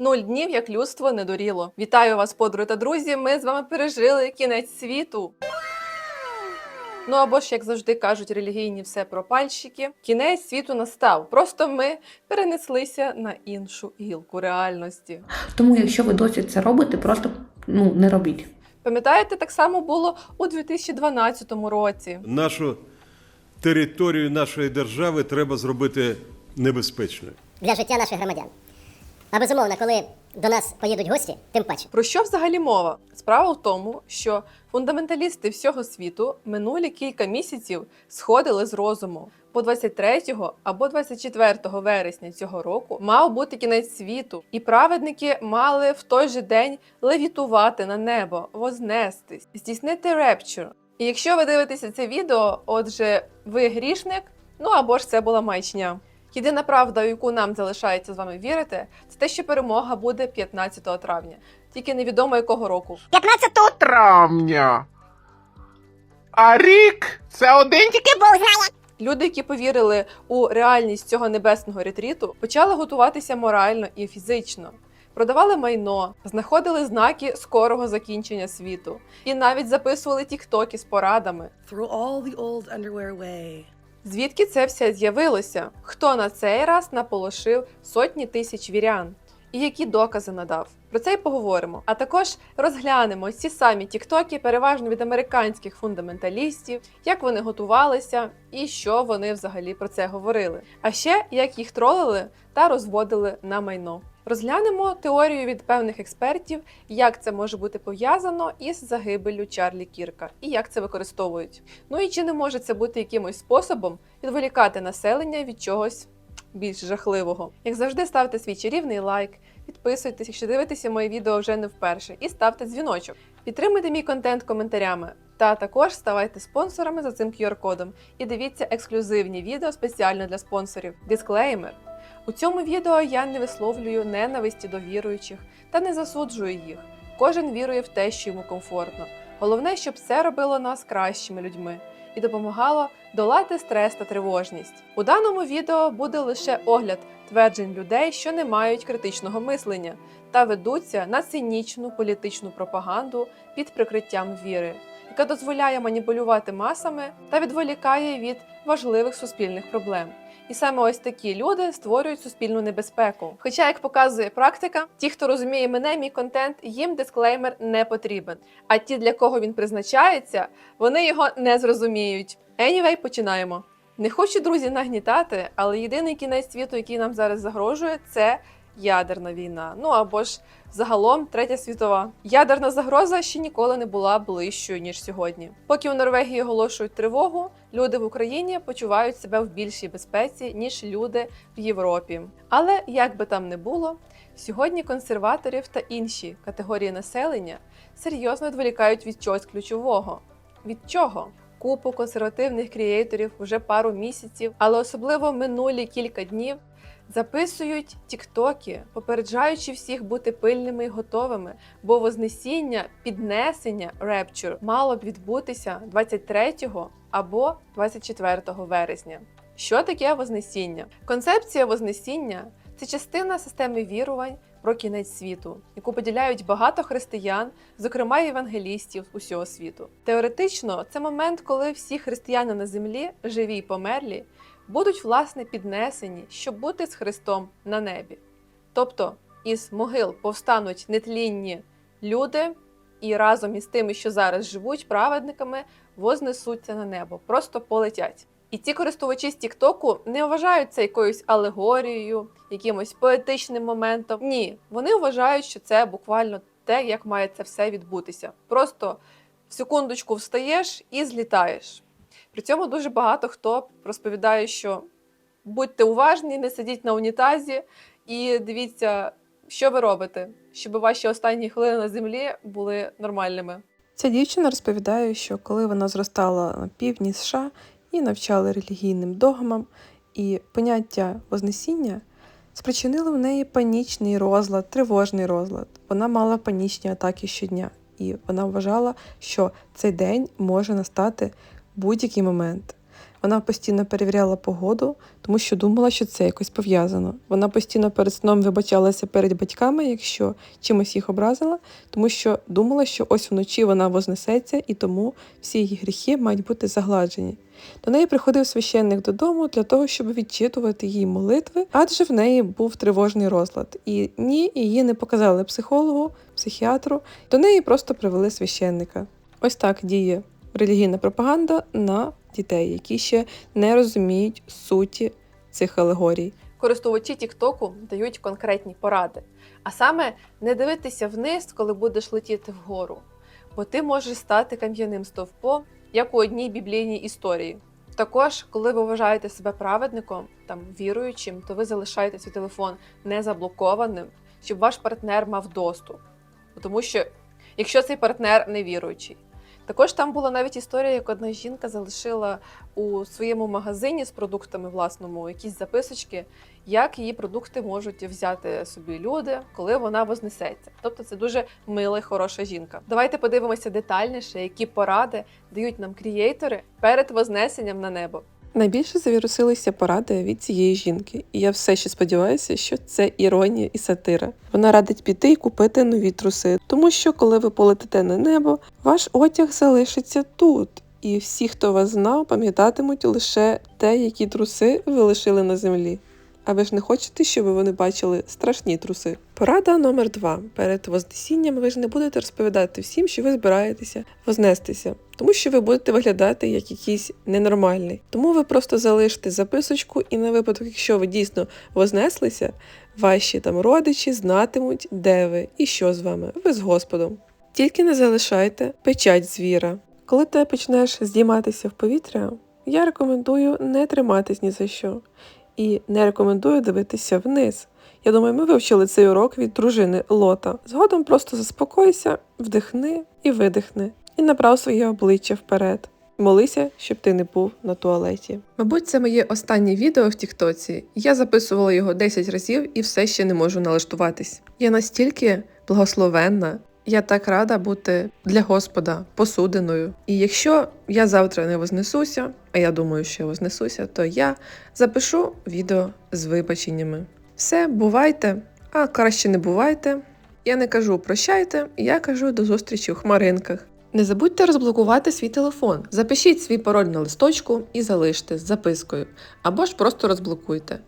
Нуль днів, як людство не доріло. Вітаю вас, подруги та друзі. Ми з вами пережили кінець світу. Ну або ж, як завжди кажуть релігійні все про пальщики, кінець світу настав. Просто ми перенеслися на іншу гілку реальності. Тому, якщо ви досі це робите, просто ну не робіть. Пам'ятаєте, так само було у 2012 році. Нашу територію нашої держави треба зробити небезпечною. для життя наших громадян. А безумовно, коли до нас поїдуть гості, тим паче. Про що взагалі мова? Справа в тому, що фундаменталісти всього світу минулі кілька місяців сходили з розуму. По 23 або 24 вересня цього року мав бути кінець світу, і праведники мали в той же день левітувати на небо, вознестись, здійснити репчур. І якщо ви дивитеся це відео, отже, ви грішник, ну або ж це була маячня. Єдина правда, у яку нам залишається з вами вірити, це те, що перемога буде 15 травня, тільки невідомо якого року. 15 травня. А рік це один тільки Бог знає. Люди, які повірили у реальність цього небесного ретріту, почали готуватися морально і фізично. Продавали майно, знаходили знаки скорого закінчення світу і навіть записували тіктоки з порадами. Throw all the old underwear away. Звідки це все з'явилося? Хто на цей раз наполошив сотні тисяч вірян? І які докази надав? Про це й поговоримо. А також розглянемо ці самі тіктоки, переважно від американських фундаменталістів, як вони готувалися і що вони взагалі про це говорили. А ще як їх тролили та розводили на майно. Розглянемо теорію від певних експертів, як це може бути пов'язано із загибеллю Чарлі Кірка і як це використовують. Ну і чи не може це бути якимось способом відволікати населення від чогось більш жахливого? Як завжди, ставте свій чарівний лайк, підписуйтесь, якщо дивитеся моє відео вже не вперше, і ставте дзвіночок. Підтримуйте мій контент коментарями. Та також ставайте спонсорами за цим QR-кодом і дивіться ексклюзивні відео спеціально для спонсорів. Дисклеймер. У цьому відео я не висловлюю ненависті до віруючих та не засуджую їх. Кожен вірує в те, що йому комфортно. Головне, щоб це робило нас кращими людьми і допомагало долати стрес та тривожність. У даному відео буде лише огляд тверджень людей, що не мають критичного мислення та ведуться на цинічну політичну пропаганду під прикриттям віри, яка дозволяє маніпулювати масами та відволікає від важливих суспільних проблем. І саме ось такі люди створюють суспільну небезпеку. Хоча, як показує практика, ті, хто розуміє мене, мій контент, їм дисклеймер не потрібен. А ті, для кого він призначається, вони його не зрозуміють. Anyway, починаємо. Не хочу друзі нагнітати, але єдиний кінець світу, який нам зараз загрожує, це ядерна війна. Ну або ж загалом третя світова. Ядерна загроза ще ніколи не була ближчою ніж сьогодні. Поки у Норвегії оголошують тривогу, люди в Україні почувають себе в більшій безпеці ніж люди в Європі. Але як би там не було, сьогодні консерваторів та інші категорії населення серйозно відволікають від чогось ключового. Від чого? Купу консервативних крієйторів вже пару місяців, але особливо минулі кілька днів записують тіктоки, попереджаючи всіх бути пильними і готовими, бо вознесіння, піднесення репчур мало б відбутися 23 або 24 вересня. Що таке вознесіння? Концепція вознесіння це частина системи вірувань про кінець світу, яку поділяють багато християн, зокрема євангелістів усього світу. Теоретично, це момент, коли всі християни на землі, живі й померлі, будуть власне піднесені, щоб бути з Христом на небі. Тобто із могил повстануть нетлінні люди, і разом із тими, що зараз живуть праведниками, вознесуться на небо, просто полетять. І ці користувачі з Тіктоку не вважають це якоюсь алегорією, якимось поетичним моментом. Ні, вони вважають, що це буквально те, як має це все відбутися. Просто в секундочку встаєш і злітаєш. При цьому дуже багато хто розповідає, що будьте уважні, не сидіть на унітазі і дивіться, що ви робите, щоб ваші останні хвилини на землі були нормальними. Ця дівчина розповідає, що коли вона зростала на півдні США і навчали релігійним догмам, і поняття Вознесіння спричинило в неї панічний розлад, тривожний розлад. Вона мала панічні атаки щодня, і вона вважала, що цей день може настати будь-який момент. Вона постійно перевіряла погоду, тому що думала, що це якось пов'язано. Вона постійно перед сном вибачалася перед батьками, якщо чимось їх образила, тому що думала, що ось вночі вона вознесеться, і тому всі її гріхи мають бути загладжені. До неї приходив священник додому для того, щоб відчитувати їй молитви, адже в неї був тривожний розлад. І ні, її не показали психологу, психіатру. До неї просто привели священника. Ось так діє релігійна пропаганда на дітей, які ще не розуміють суті цих алегорій. Користувачі Тіктоку дають конкретні поради, а саме не дивитися вниз, коли будеш летіти вгору, бо ти можеш стати кам'яним стовпом, як у одній біблійній історії. Також, коли ви вважаєте себе праведником, там віруючим, то ви залишаєте свій телефон не заблокованим, щоб ваш партнер мав доступ. Тому що якщо цей партнер не віруючий. Також там була навіть історія, як одна жінка залишила у своєму магазині з продуктами власному якісь записочки, як її продукти можуть взяти собі люди, коли вона вознесеться. Тобто це дуже мила і хороша жінка. Давайте подивимося детальніше, які поради дають нам крієйтори перед вознесенням на небо. Найбільше завірусилися поради від цієї жінки, і я все ще сподіваюся, що це іронія і сатира. Вона радить піти і купити нові труси, тому що коли ви полетите на небо, ваш одяг залишиться тут. І всі, хто вас знав, пам'ятатимуть лише те, які труси ви лишили на землі. А ви ж не хочете, щоб вони бачили страшні труси? Порада номер два. Перед вознесінням ви ж не будете розповідати всім, що ви збираєтеся вознестися, тому що ви будете виглядати як якийсь ненормальний. Тому ви просто залишите записочку, і на випадок, якщо ви дійсно вознеслися, ваші там родичі знатимуть, де ви і що з вами. Ви з Господом. Тільки не залишайте печать звіра. Коли ти почнеш здійматися в повітря, я рекомендую не триматись ні за що і не рекомендую дивитися вниз. Я думаю, ми вивчили цей урок від дружини Лота. Згодом просто заспокойся, вдихни і видихни, і направ своє обличчя вперед. Молися, щоб ти не був на туалеті. Мабуть, це моє останнє відео в Тіктоці. Я записувала його 10 разів і все ще не можу налаштуватись. Я настільки благословенна. Я так рада бути для Господа посудиною. І якщо я завтра не вознесуся, а я думаю, що я вознесуся, то я запишу відео з вибаченнями. Все, бувайте, а краще не бувайте. Я не кажу прощайте, я кажу до зустрічі у хмаринках. Не забудьте розблокувати свій телефон. Запишіть свій пароль на листочку і залиште з запискою, або ж просто розблокуйте.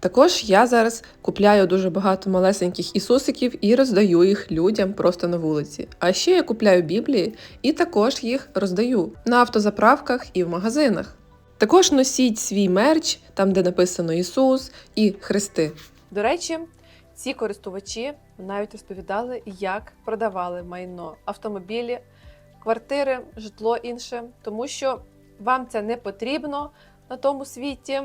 Також я зараз купляю дуже багато малесеньких ісусиків і роздаю їх людям просто на вулиці. А ще я купляю біблії і також їх роздаю на автозаправках і в магазинах. Також носіть свій мерч, там де написано Ісус і Христи. До речі, ці користувачі навіть розповідали, як продавали майно, автомобілі, квартири, житло інше, тому що вам це не потрібно на тому світі.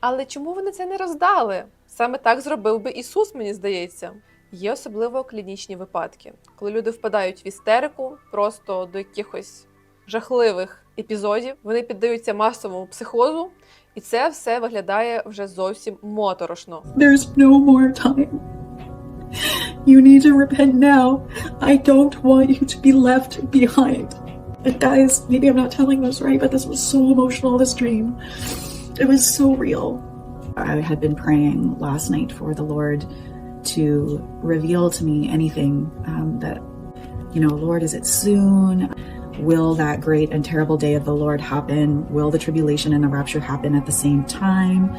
Але чому вони це не роздали? Саме так зробив би Ісус, мені здається. Є особливо клінічні випадки, коли люди впадають в істерику просто до якихось жахливих епізодів. Вони піддаються масовому психозу, і це все виглядає вже зовсім моторошно. There's no more time. You need to repent now. I don't want you to be left behind. And guys, maybe I'm not telling this right, but this was so emotional, this dream. It was so real. I had been praying last night for the Lord to reveal to me anything um, that, you know, Lord, is it soon? Will that great and terrible day of the Lord happen? Will the tribulation and the rapture happen at the same time?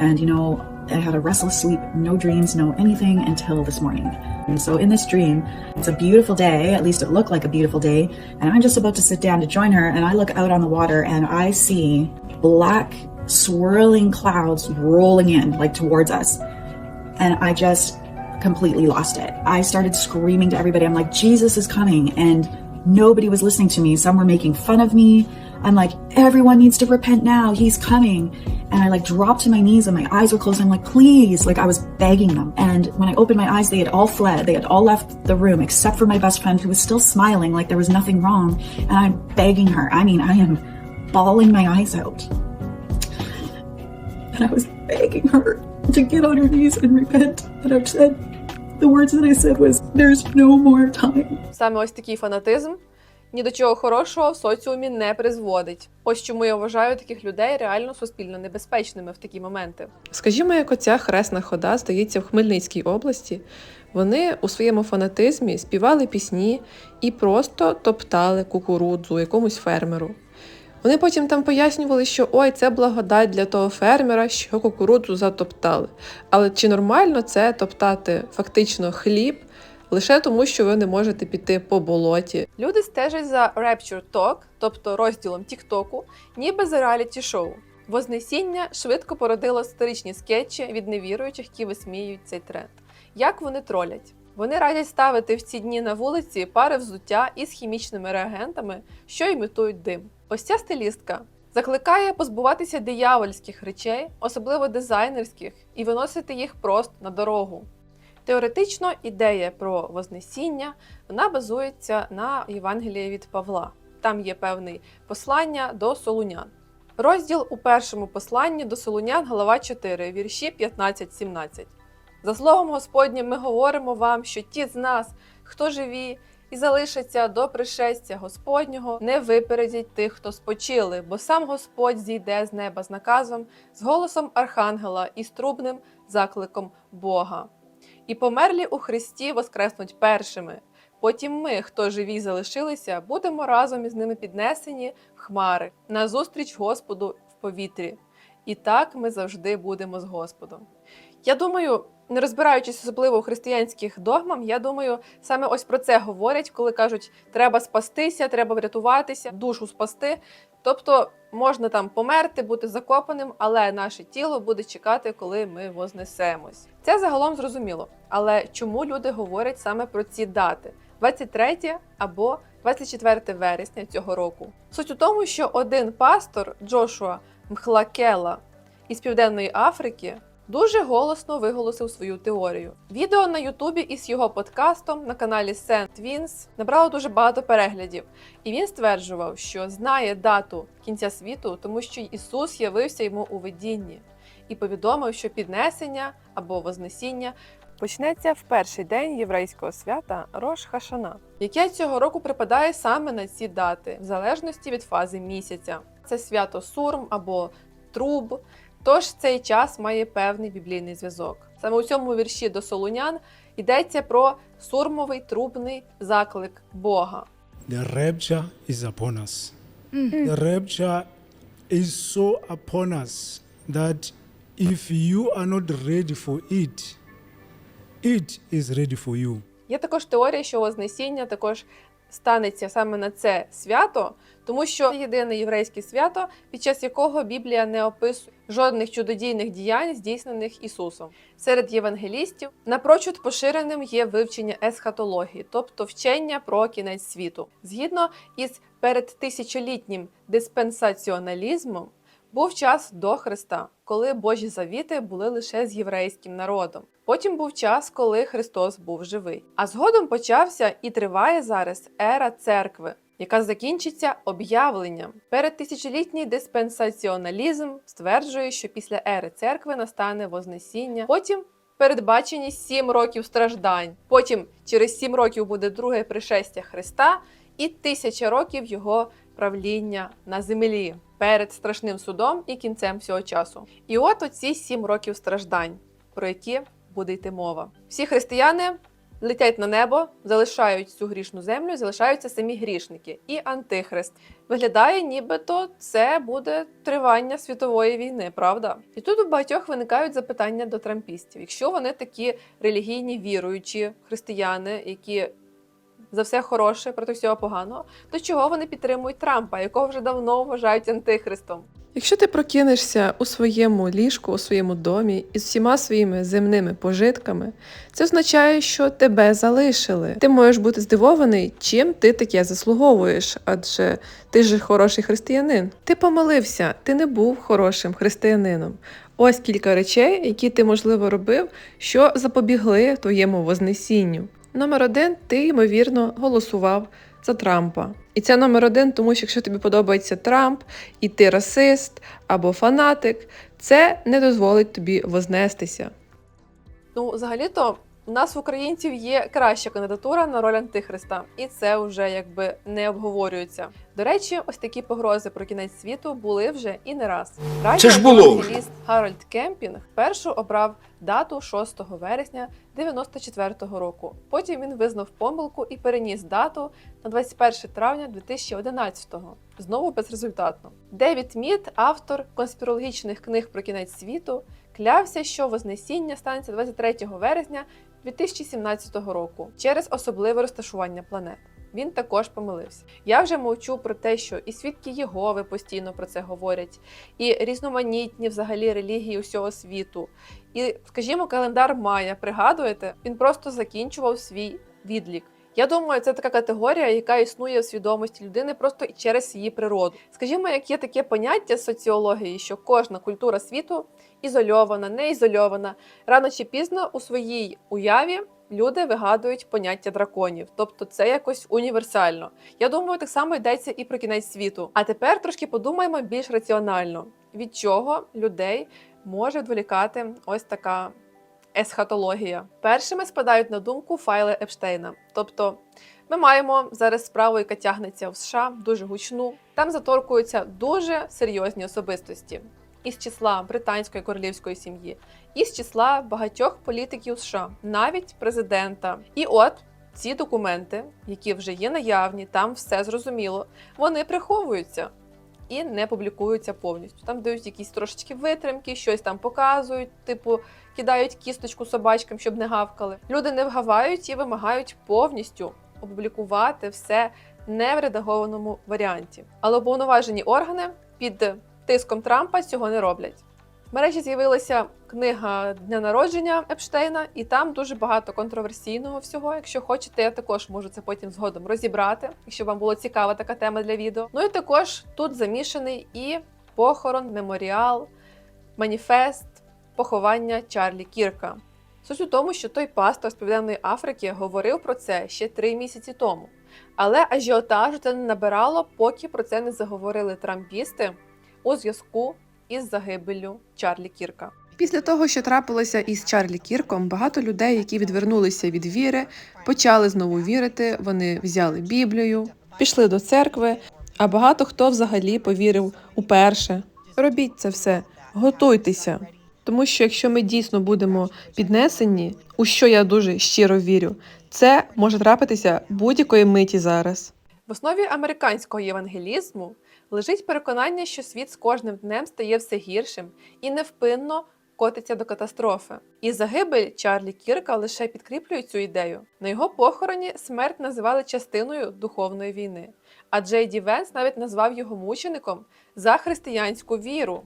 And, you know, I had a restless sleep, no dreams, no anything until this morning. And so in this dream, it's a beautiful day, at least it looked like a beautiful day, and I'm just about to sit down to join her, and I look out on the water and I see black swirling clouds rolling in, like towards us. And I just completely lost it. I started screaming to everybody, I'm like, Jesus is coming. And nobody was listening to me. Some were making fun of me. I'm like, everyone needs to repent now. He's coming. And I like dropped to my knees and my eyes were closed. I'm like, please. Like I was begging them. And when I opened my eyes, they had all fled. They had all left the room except for my best friend who was still smiling like there was nothing wrong. And I'm begging her. I mean, I am bawling my eyes out. And I was begging her to get on her knees and repent. And I've said, the words that I said was, there's no more time. Саме ось такий фанатизм ні до чого хорошого в соціумі не призводить. Ось чому я вважаю таких людей реально суспільно небезпечними в такі моменти. Скажімо, як оця хресна хода здається в Хмельницькій області. Вони у своєму фанатизмі співали пісні і просто топтали кукурудзу якомусь фермеру. Вони потім там пояснювали, що ой, це благодать для того фермера, що кукурудзу затоптали. Але чи нормально це топтати фактично хліб лише тому, що ви не можете піти по болоті? Люди стежать за Rapture Talk, тобто розділом Тіктоку, ніби за реаліті-шоу. Вознесіння швидко породило сатиричні скетчі від невіруючих, які висміюють цей тренд. Як вони тролять? Вони радять ставити в ці дні на вулиці пари взуття із хімічними реагентами, що імітують дим. Ось ця стилістка закликає позбуватися диявольських речей, особливо дизайнерських, і виносити їх просто на дорогу. Теоретично ідея про Вознесіння вона базується на Євангелії від Павла. Там є певне послання до солунян. Розділ у першому посланні до солунян, глава 4, вірші 15-17. За словом Господнім ми говоримо вам, що ті з нас, хто живі і залишаться до пришестя Господнього, не випередять тих, хто спочили, бо сам Господь зійде з неба з наказом, з голосом архангела і з трубним закликом Бога. І померлі у Христі воскреснуть першими. Потім ми, хто живі залишилися, будемо разом із ними піднесені в хмари назустріч Господу в повітрі. І так ми завжди будемо з Господом. Я думаю, не розбираючись особливо у християнських догмах, я думаю, саме ось про це говорять, коли кажуть, треба спастися, треба врятуватися, душу спасти. Тобто можна там померти, бути закопаним, але наше тіло буде чекати, коли ми вознесемось. Це загалом зрозуміло. Але чому люди говорять саме про ці дати? 23 або 24 вересня цього року. Суть у тому, що один пастор Джошуа Мхлакела із Південної Африки дуже голосно виголосив свою теорію. Відео на Ютубі із його подкастом на каналі Saint Twins набрало дуже багато переглядів, і він стверджував, що знає дату кінця світу, тому що Ісус явився йому у видінні і повідомив, що піднесення або вознесіння почнеться в перший день єврейського свята Рош Хашана, яке цього року припадає саме на ці дати, в залежності від фази місяця. Це свято Сурм або Труб. Тож цей час має певний біблійний зв'язок. Саме у цьому вірші до Солунян йдеться про сурмовий трубний заклик Бога. The rapture is upon us. The rapture is so upon us that if you are not ready for it, it is ready for you. Є також теорія, що Вознесіння також станеться саме на це свято, тому що це єдине єврейське свято, під час якого Біблія не описує жодних чудодійних діянь, здійснених Ісусом. Серед євангелістів напрочуд поширеним є вивчення есхатології, тобто вчення про кінець світу. Згідно із передтисячолітнім диспенсаціоналізмом, був час до Христа, коли Божі завіти були лише з єврейським народом. Потім був час, коли Христос був живий. А згодом почався і триває зараз ера церкви, яка закінчиться об'явленням. Передтисячолітній диспенсаціоналізм стверджує, що після ери церкви настане Вознесіння. Потім передбачені сім років страждань. Потім через сім років буде друге пришестя Христа і тисяча років його правління на землі перед страшним судом і кінцем всього часу. І от оці сім років страждань, про які буде йти мова. Всі християни летять на небо, залишають цю грішну землю, залишаються самі грішники і антихрист. Виглядає, нібито це буде тривання світової війни, правда? І тут у багатьох виникають запитання до трампістів. Якщо вони такі релігійні віруючі християни, які за все хороше проти всього поганого, то чого вони підтримують Трампа, якого вже давно вважають антихристом? Якщо ти прокинешся у своєму ліжку, у своєму домі із всіма своїми земними пожитками, це означає, що тебе залишили. Ти можеш бути здивований, чим ти таке заслуговуєш, адже ти ж хороший християнин. Ти помилився, ти не був хорошим християнином. Ось кілька речей, які ти, можливо, робив, що запобігли твоєму вознесінню. Номер один, ти, ймовірно, голосував за Трампа. І це номер один, тому що якщо тобі подобається Трамп, і ти расист або фанатик, це не дозволить тобі вознестися. Ну, взагалі-то у нас в українців є краща кандидатура на роль антихриста, і це вже якби не обговорюється. До речі, ось такі погрози про кінець світу були вже і не раз. Це ж було. Гарольд Кемпінг першу обрав дату 6 вересня 94-го року. Потім він визнав помилку і переніс дату на 21 травня 2011-го. Знову безрезультатно. Девід Мід, автор конспірологічних книг про кінець світу, клявся, що Вознесіння станеться 23 вересня 2017 року через особливе розташування планет. Він також помилився. Я вже мовчу про те, що і свідки Єгови постійно про це говорять, і різноманітні взагалі релігії усього світу. І, скажімо, календар Майя, пригадуєте, він просто закінчував свій відлік. Я думаю, це така категорія, яка існує в свідомості людини просто і через її природу. Скажімо, як є таке поняття з соціології, що кожна культура світу ізольована, не ізольована. Рано чи пізно у своїй уяві люди вигадують поняття драконів, тобто це якось універсально. Я думаю, так само йдеться і про кінець світу. А тепер трошки подумаємо більш раціонально, від чого людей може відволікати ось така есхатологія. Першими спадають на думку файли Епштейна. Тобто ми маємо зараз справу, яка тягнеться в США, дуже гучну. Там заторкуються дуже серйозні особистості із числа британської королівської сім'ї, із числа багатьох політиків США, навіть президента. І от ці документи, які вже є наявні, там все зрозуміло, вони приховуються. І не публікуються повністю. Там дають якісь трошечки витримки, щось там показують, типу кидають кісточку собачкам, щоб не гавкали. Люди не вгавають і вимагають повністю опублікувати все не в редагованому варіанті. Але уповноважені органи під тиском Трампа цього не роблять. В мережі з'явилася книга дня народження Епштейна, і там дуже багато контроверсійного всього. Якщо хочете, я також можу це потім згодом розібрати, якщо вам було цікава така тема для відео. Ну і також тут замішаний і похорон, меморіал, маніфест, поховання Чарлі Кірка. Суть у тому, що той пастор з Південної Африки говорив про це ще три місяці тому. Але ажіотажу це не набирало, поки про це не заговорили трампісти у зв'язку із загибеллю Чарлі Кірка. Після того, що трапилося із Чарлі Кірком, багато людей, які відвернулися від віри, почали знову вірити. Вони взяли Біблію, пішли до церкви, а багато хто взагалі повірив уперше. Робіть це все, готуйтеся. Тому що якщо ми дійсно будемо піднесені, у що я дуже щиро вірю, це може трапитися будь-якої миті зараз. В основі американського євангелізму лежить переконання, що світ з кожним днем стає все гіршим і невпинно котиться до катастрофи. І загибель Чарлі Кірка лише підкріплює цю ідею. На його похороні смерть називали частиною духовної війни. А Джей Ді Венс навіть назвав його мучеником за християнську віру.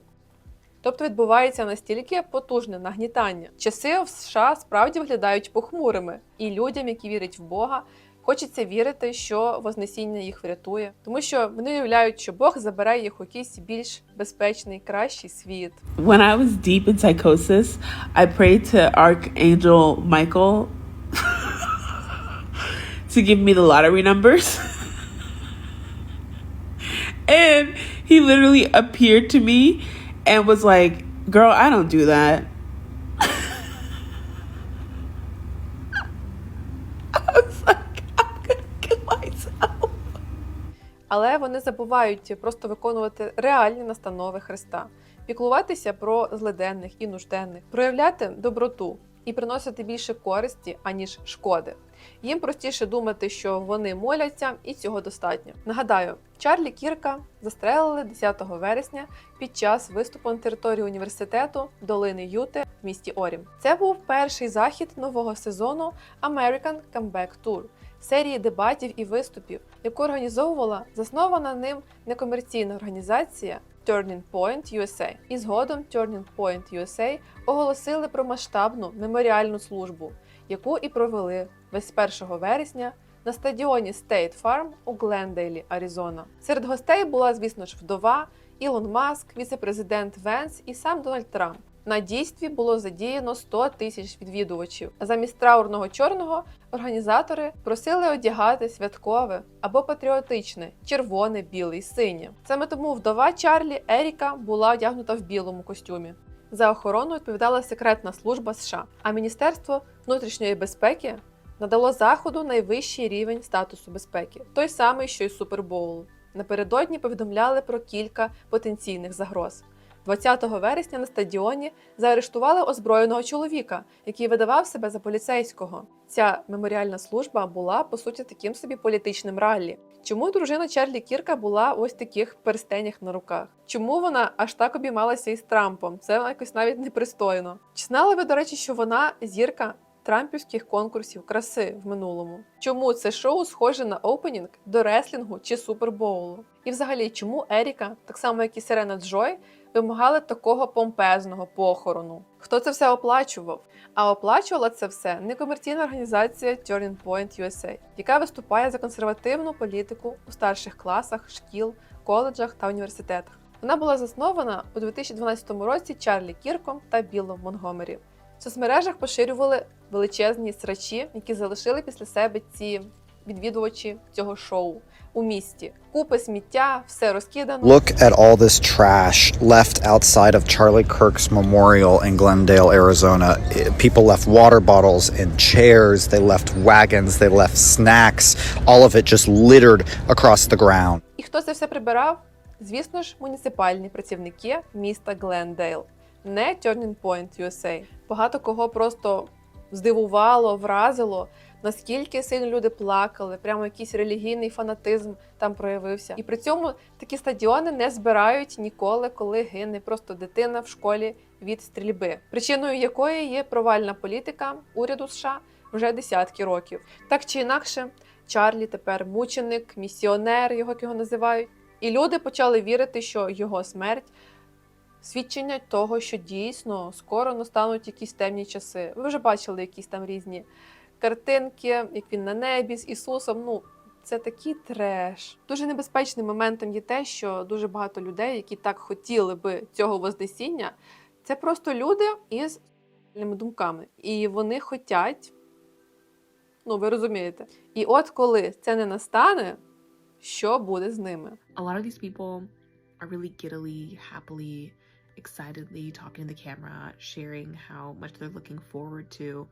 Тобто відбувається настільки потужне нагнітання. Часи в США справді виглядають похмурими, і людям, які вірять в Бога, хочеться вірити, що Вознесіння їх врятує, тому що вони уявляють, що Бог забере їх у якийсь більш безпечний, кращий світ. When I was deep in psychosis, I prayed to Archangel Michael to give me the lottery numbers. and he literally appeared to me and was like, Girl, I don't do that. Але вони забувають просто виконувати реальні настанови Христа, піклуватися про злиденних і нужденних, проявляти доброту і приносити більше користі, аніж шкоди. Їм простіше думати, що вони моляться, і цього достатньо. Нагадаю, Чарлі Кірка застрелили 10 вересня під час виступу на території університету долини Юти в місті Орім. Це був перший захід нового сезону American Comeback Tour серії дебатів і виступів, яку організовувала заснована ним некомерційна організація Turning Point USA. І згодом Turning Point USA оголосили про масштабну меморіальну службу, яку і провели 21 вересня на стадіоні State Farm у Глендейлі, Аризона. Серед гостей була, звісно ж, вдова, Ілон Маск, віце-президент Венс і сам Дональд Трамп. На дійстві було задіяно 100 тисяч відвідувачів. Замість траурного чорного організатори просили одягати святкове або патріотичне червоне, біле і синє. Саме тому вдова Чарлі Еріка була одягнута в білому костюмі. За охорону відповідала секретна служба США, а Міністерство внутрішньої безпеки надало заходу найвищий рівень статусу безпеки, той самий, що й Супербоул. Напередодні повідомляли про кілька потенційних загроз. 20 вересня на стадіоні заарештували озброєного чоловіка, який видавав себе за поліцейського. Ця меморіальна служба була по суті таким собі політичним раллі. Чому дружина Чарлі Кірка була ось таких перстенях на руках? Чому вона аж так обіймалася із Трампом? Це якось навіть непристойно. Чи знали ви, до речі, що вона зірка трампівських конкурсів краси в минулому? Чому це шоу схоже на опенінг до реслінгу чи супербоулу? І взагалі, чому Еріка, так само як і Сирена Джой, вимагали такого помпезного похорону? Хто це все оплачував? А оплачувала це все некомерційна організація Turning Point USA, яка виступає за консервативну політику у старших класах, шкіл, коледжах та університетах. Вона була заснована у 2012 році Чарлі Кірком та Білом Монгомері. В соцмережах поширювали величезні срачі, які залишили після себе ці відвідувачі цього шоу у місті. Купи сміття, все розкидано. Look at all this trash left outside of Charlie Kirk's memorial in Glendale, Arizona. People left water bottles and chairs, they left wagons, they left snacks, all of it just littered across the ground. І хто це все прибирав? Звісно ж, муніципальні працівники міста Глендейл, не Turning Point USA. Багато кого просто здивувало, вразило, наскільки сильно люди плакали, прямо якийсь релігійний фанатизм там проявився. І при цьому такі стадіони не збирають ніколи, коли гине просто дитина в школі від стрільби, причиною якої є провальна політика уряду США вже десятки років. Так чи інакше, Чарлі тепер мученик, місіонер, його як його називають. І люди почали вірити, що його смерть свідчення того, що дійсно скоро настануть якісь темні часи. Ви вже бачили якісь там різні картинки, як він на небі з Ісусом. Ну, це такий треш. Дуже небезпечним моментом є те, що дуже багато людей, які так хотіли би цього вознесіння, це просто люди із думками. І вони хотять, ну ви розумієте. І от коли це не настане, що буде з ними? a lot of these people are really giddily, happily, excitedly talking to the camera, sharing how much they're looking forward to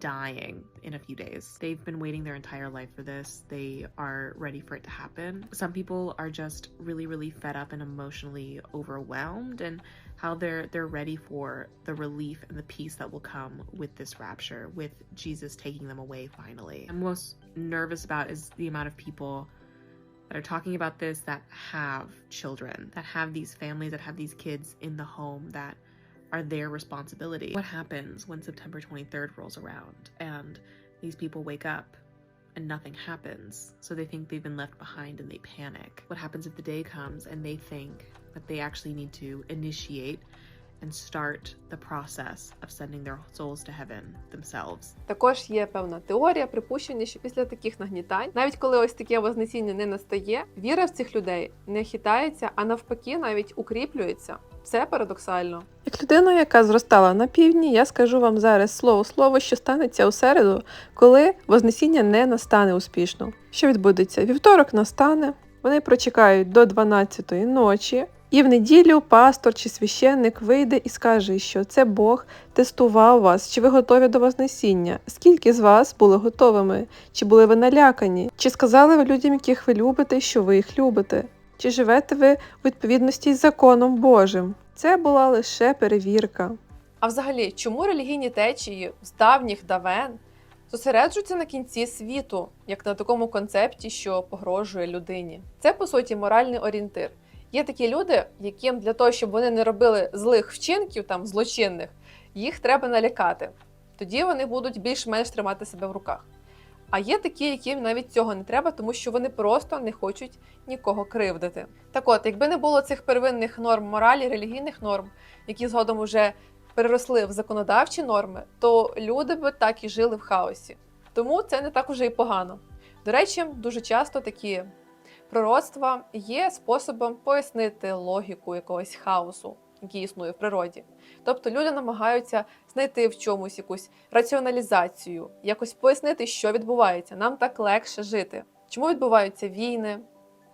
dying in a few days. They've been waiting their entire life for this. They are ready for it to happen. Some people are just really really fed up and emotionally overwhelmed and how they're they're ready for the relief and the peace that will come with this rapture, with Jesus taking them away finally. I'm most nervous about is the amount of people that are talking about this that have children, that have these families, that have these kids in the home that are their responsibility. What happens when September 23rd rolls around and these people wake up and nothing happens? So they think they've been left behind and they panic. What happens if the day comes and they think that they actually need to initiate and start the process of sending their souls to heaven themselves? Також є певна теорія, припущення, що після таких нагнітань, навіть коли ось таке вознесіння не настає, віра в цих людей не хитається, а навпаки, навіть укріплюється. Це парадоксально. Як людина, яка зростала на півдні, я скажу вам зараз слово слово, що станеться у середу, коли вознесіння не настане успішно. Що відбудеться? Вівторок настане, вони прочекають до 12-ї ночі. І в неділю пастор чи священник вийде і скаже, що це Бог тестував вас, чи ви готові до Вознесіння. Скільки з вас були готовими? Чи були ви налякані? Чи сказали ви людям, яких ви любите, що ви їх любите? Чи живете ви у відповідності з законом Божим? Це була лише перевірка. А взагалі, чому релігійні течії з давніх давен зосереджуються на кінці світу, як на такому концепті, що погрожує людині? Це по суті моральний орієнтир. Є такі люди, яким для того, щоб вони не робили злих вчинків, там злочинних, їх треба налякати. Тоді вони будуть більш-менш тримати себе в руках. А є такі, яким навіть цього не треба, тому що вони просто не хочуть нікого кривдити. Так от, якби не було цих первинних норм моралі, релігійних норм, які згодом уже переросли в законодавчі норми, то люди би так і жили в хаосі. Тому це не так уже і погано. До речі, дуже часто такі пророцтва є способом пояснити логіку якогось хаосу, який існує в природі. Тобто люди намагаються знайти в чомусь якусь раціоналізацію, якось пояснити, що відбувається. Нам так легше жити. Чому відбуваються війни,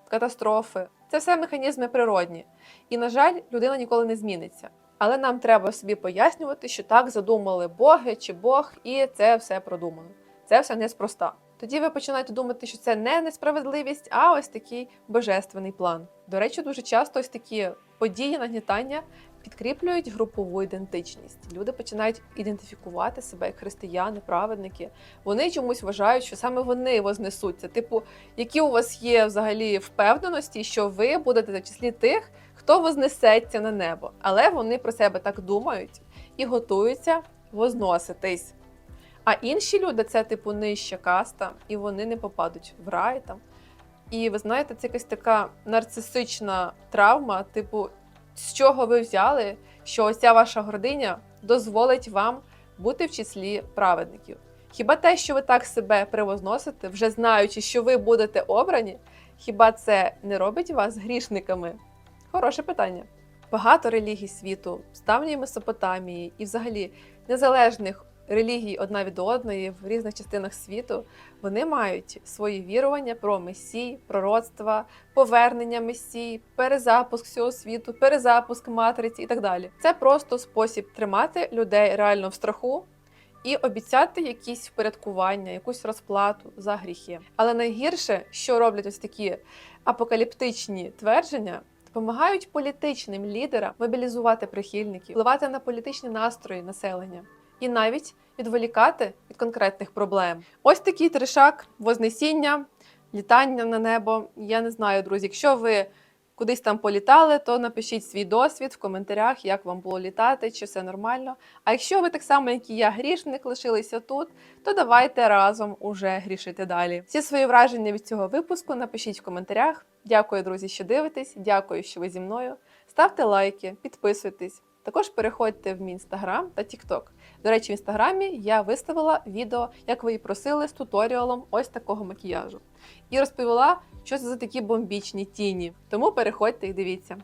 катастрофи? Це все механізми природні. І, на жаль, людина ніколи не зміниться. Але нам треба собі пояснювати, що так задумали боги чи Бог, і це все продумано. Це все неспроста. Тоді ви починаєте думати, що це не несправедливість, а ось такий божественний план. До речі, дуже часто ось такі події нагнітання підкріплюють групову ідентичність. Люди починають ідентифікувати себе як християни, праведники. Вони чомусь вважають, що саме вони вознесуться. Типу, які у вас є взагалі впевненості, що ви будете в числі тих, хто вознесеться на небо. Але вони про себе так думають і готуються возноситись. А інші люди це типу нижча каста, і вони не попадуть в рай там. І ви знаєте, це якась така нарцисична травма, типу, з чого ви взяли, що ось ця ваша гординя дозволить вам бути в числі праведників. Хіба те, що ви так себе превозносите, вже знаючи, що ви будете обрані, хіба це не робить вас грішниками? Хороше питання. Багато релігій світу, з давньої Месопотамії і взагалі незалежних релігій одна від одної в різних частинах світу, вони мають свої вірування про месій, пророцтва, повернення месій, перезапуск всього світу, перезапуск матриці і так далі. Це просто спосіб тримати людей реально в страху. І обіцяти якісь впорядкування, якусь розплату за гріхи. Але найгірше, що роблять ось такі апокаліптичні твердження, допомагають політичним лідерам мобілізувати прихильників, впливати на політичні настрої населення і навіть відволікати від конкретних проблем. Ось такий тришак, вознесіння, літання на небо. Я не знаю, друзі, якщо ви кудись там політали, то напишіть свій досвід в коментарях, як вам було літати, чи все нормально. А якщо ви так само, як і я, грішник, лишилися тут, то давайте разом уже грішити далі. Всі свої враження від цього випуску напишіть в коментарях. Дякую, друзі, що дивитесь. Дякую, що ви зі мною. Ставте лайки, підписуйтесь. Також переходьте в мій інстаграм та тікток. До речі, в інстаграмі я виставила відео, як ви її просили, з туторіалом ось такого макіяжу. І розповіла, що це за такі бомбічні тіні. Тому переходьте і дивіться.